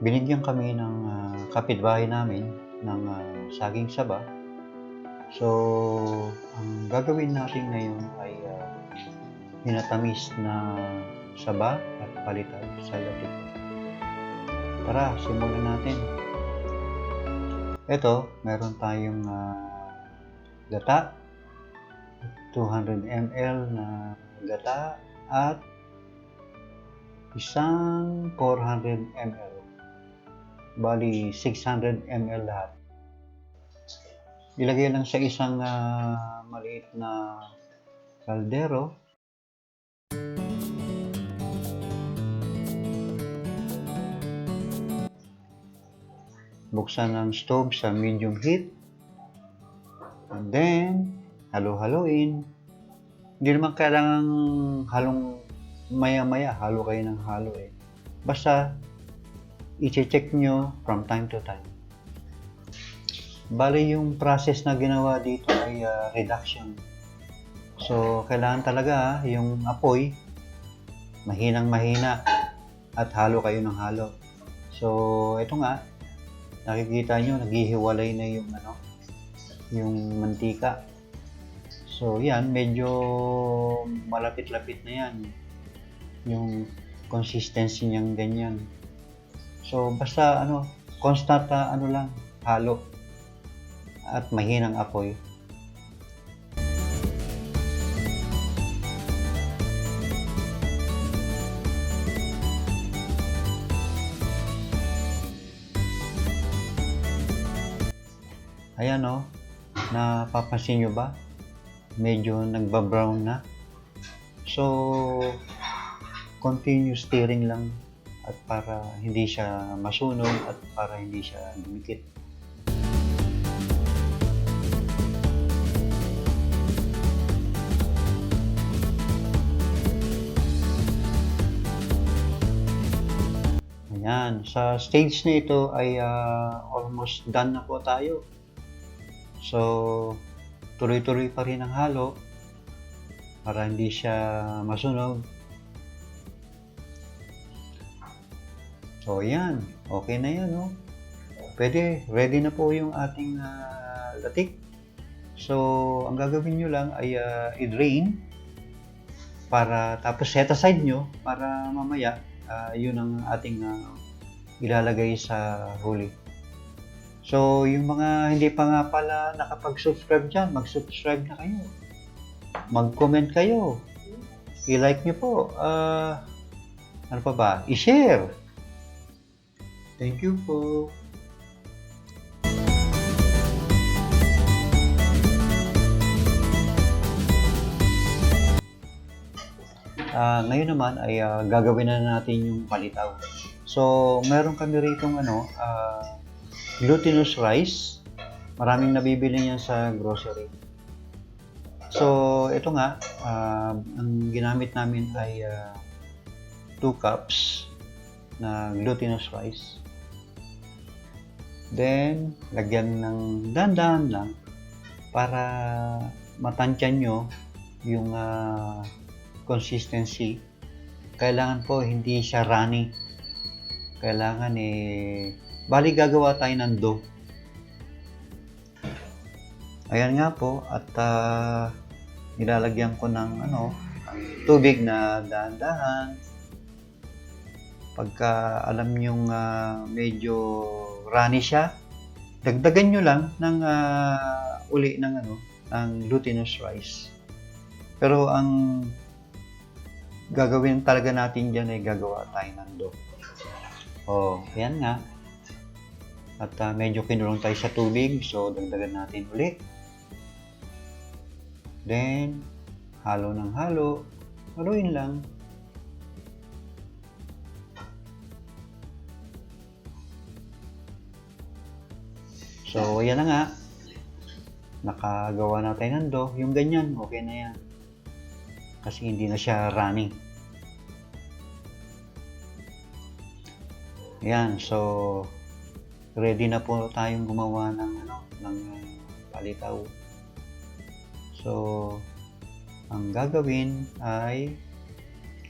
binigyan kami ng ah, kapitbahay namin ng ah, saging saba. So, ang gagawin natin ngayon ay ah, hinatamis na saba at palitan sa latik. Tara, simulan natin. Ito, meron tayong ah, gata, 200 ml na gata at isang 400 ml. Bali, 600 ml lahat. Ilagay lang sa isang ah, maliit na kaldero. Buksan ang stove sa medium heat. And then, halo-haloin. Hindi naman kailangan halong maya-maya, halo kayo ng halo eh. Basta, i-check nyo from time to time. Bali yung process na ginawa dito ay ah, reduction. So, kailangan talaga ah, yung apoy, mahinang mahina at halo kayo ng halo. So, ito nga, nakikita nyo, naghihiwalay na yung ano, yung mantika. So, yan, medyo malapit-lapit na yan. Yung consistency niyang ganyan. So, basta ano, constant ah, ano lang, halo. At mahinang apoy. Ayan o, napapansin nyo ba? Medyo nagba-brown na. So, continue stirring lang at para hindi siya masunog at para hindi siya dumikit. Ayan, sa stage na ito ay ah, almost done na po tayo. So, tuloy-tuloy pa rin ang halo para hindi siya masunog. So, yan. Okay na yan, no? Pwede, ready na po yung ating ah, latik. So, ang gagawin nyo lang ay ah, i-drain para tapos set aside nyo para mamaya ah, yun ang ating ah, ilalagay sa huli. So, yung mga hindi pa nga pala nakapag-subscribe dyan, mag-subscribe na kayo. Mag-comment kayo. I-like nyo po. Ah, ano pa ba? I-share. Thank you po. Ah, ngayon naman ay ah, gagawin na natin yung palitaw. So, meron kami rito ano, ah, glutinous rice. Maraming nabibili niyan sa grocery. So, ito nga, ah, ang ginamit namin ay 2 cups na glutinous rice. Then, lagyan ng dandan lang para matansyan nyo yung ah, consistency. Kailangan po hindi siya runny. Kailangan eh, bali gagawa tayo ng dough. Ayan nga po, at ah, nilalagyan ko ng ano, tubig na dahan-dahan. Pagka alam nyong ah, medyo runny siya, dagdagan nyo lang ng ah, uli ng ano, ng glutinous rice. Pero ang gagawin talaga natin dyan ay gagawa tayo ng dough. Oh, yan nga. At ah, medyo kinulong tayo sa tubig, so dagdagan natin uli. Then, halo ng halo. Haluin lang. So, yan na nga. Nakagawa na tayo ng dough. Yung ganyan, okay na yan. Kasi hindi na siya running. Yan, so ready na po tayong gumawa ng ano, ng uh, palitaw. So, ang gagawin ay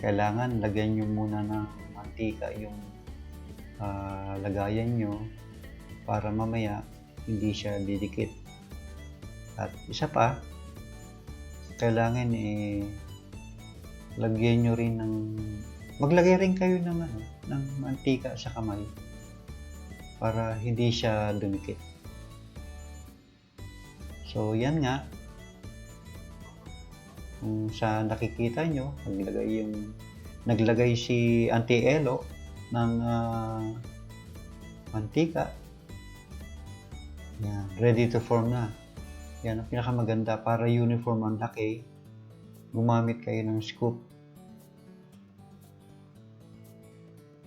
kailangan lagyan nyo muna ng mantika yung ah, lagayan nyo para mamaya hindi siya didikit. At isa pa, kailangan eh lagyan nyo rin ng maglagay rin kayo ng ano, ng mantika sa kamay para hindi siya dumikit. So, yan nga. Kung sa nakikita nyo, naglagay yung naglagay si Auntie Elo ng ah, mantika. Yan, ready to form na. Yan ang pinakamaganda para uniform ang laki. Gumamit kayo ng scoop.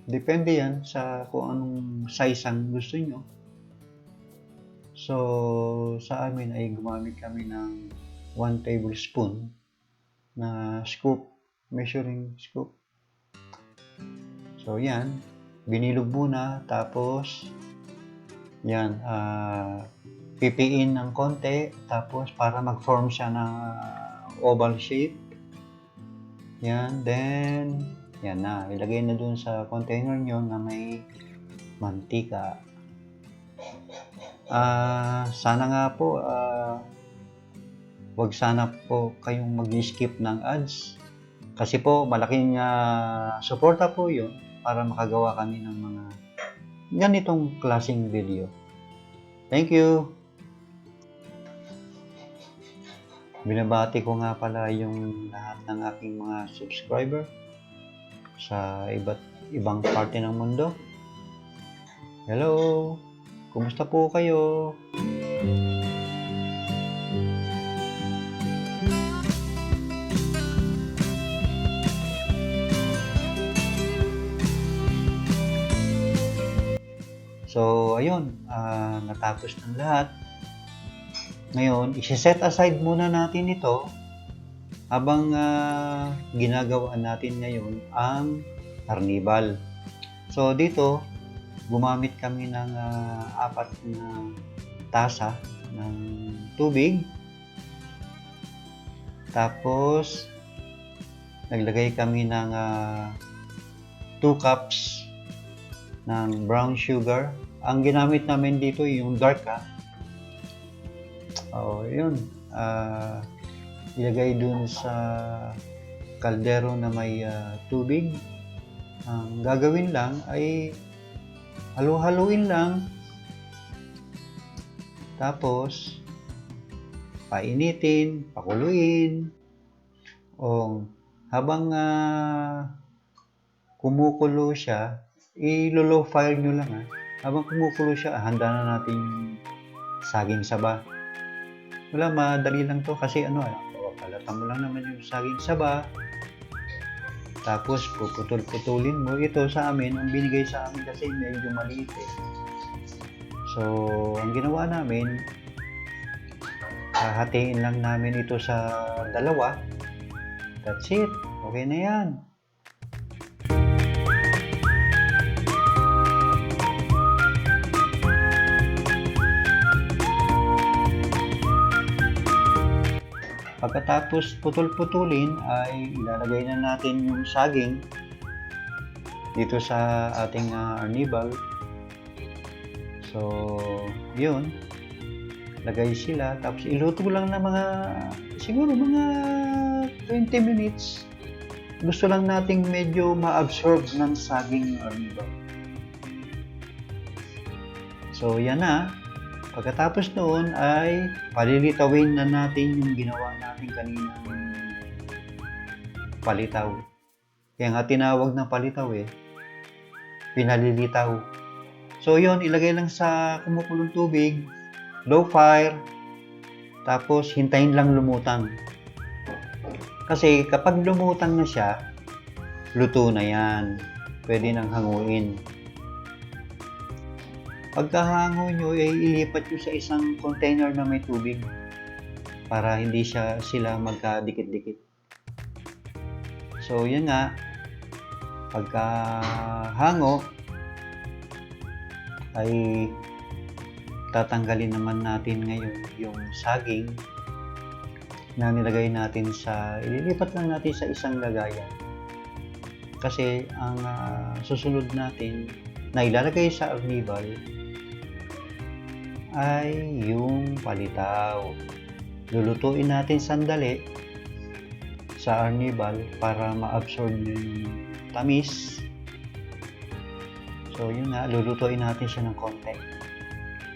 Depende yan sa kung anong size ang gusto nyo. So, sa amin ay gumamit kami ng 1 tablespoon na scoop, measuring scoop. So, yan. Binilog muna, tapos, yan, ah, pipiin ng konti, tapos para mag-form siya ng oval shape. Yan, then, yan na, ilagay na dun sa container nyo na may mantika. Ah, sana nga po, ah, wag sana po kayong mag-skip ng ads. Kasi po, malaking ah, suporta po yun para makagawa kami ng mga ganitong klaseng video. Thank you! Binabati ko nga pala yung lahat ng aking mga subscriber sa iba't ibang parte ng mundo. Hello! Kumusta po kayo? So, ayun, ah, natapos ng lahat. Ngayon, isi-set aside muna natin ito habang ah, ginagawa natin ngayon ang carnival. So, dito, gumamit kami ng ah, apat na tasa ng tubig. Tapos, naglagay kami ng 2 cups ng brown sugar. Ang ginamit namin dito yung dark ha. Oh, yun. Ah, ilagay dun sa kaldero na may ah, tubig. Ang gagawin lang ay halu-haluin lang. Tapos, painitin, pakuluin. O habang ah, kumukulo siya, i-low fire nyo lang ha. Habang kumukulo siya, handa na natin saging saba. Wala, madali lang to kasi ano, palatan mo lang naman yung saging saba. Tapos puputol-putulin mo. Ito sa amin, ang binigay sa amin kasi medyo maliit eh. So, ang ginawa namin, hahatiin lang namin ito sa dalawa. That's it. Okay na yan. Pagkatapos putol-putulin ay ilalagay na natin yung saging dito sa ating uh, arnibal. So, yun. Lagay sila. Tapos iluto lang na mga, siguro mga 20 minutes. Gusto lang nating medyo ma-absorb ng saging arnibal. So, yan na. Pagkatapos noon ay palilitawin na natin yung ginawa natin kanina palitaw. Kaya nga tinawag ng palitaw eh. Pinalilitaw. So yon ilagay lang sa kumukulong tubig, low fire, tapos hintayin lang lumutang. Kasi kapag lumutang na siya, luto na yan. Pwede nang hanguin. Pagkahango nyo, ay ilipat nyo sa isang container na may tubig para hindi siya sila magkadikit-dikit. So, yun nga, pagkahango, ay tatanggalin naman natin ngayon yung saging na nilagay natin sa, ililipat lang natin sa isang lagayan. Kasi ang ah, susunod natin na ilalagay sa arnibal ay yung palitaw. Lulutuin natin sandali sa arnibal para ma-absorb yung tamis. So yun nga, lulutuin natin siya ng konti.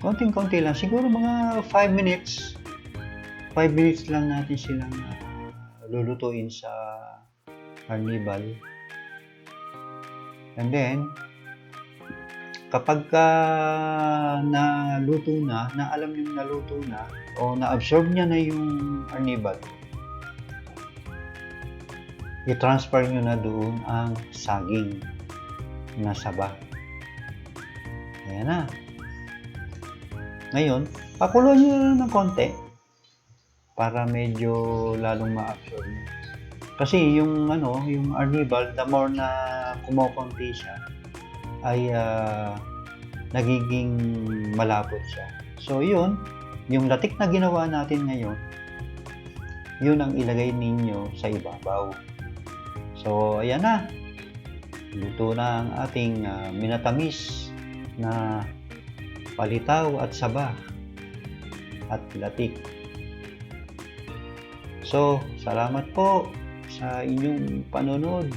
Konting-konti lang, siguro mga 5 minutes. 5 minutes lang natin silang ah, lulutuin sa arnibal. And then, kapag ka naluto na, na alam nyo naluto na, o na-absorb niya na yung arnibal, i-transfer nyo na doon ang saging na saba. Ayan na. Ngayon, pakuluan nyo na ng konti para medyo lalong ma-absorb. Kasi yung ano, yung arnibal, the more na kumukonti siya, ay ah, nagiging malapot siya. So yun, yung latik na ginawa natin ngayon, yun ang ilagay ninyo sa ibabaw. So ayan na, luto na ang ating ah, minatamis na palitaw at saba at latik. So, salamat po sa inyong panonood.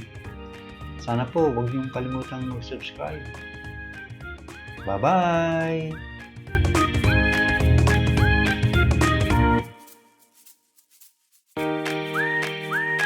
Sana po huwag niyong kalimutang mag-subscribe. Bye-bye!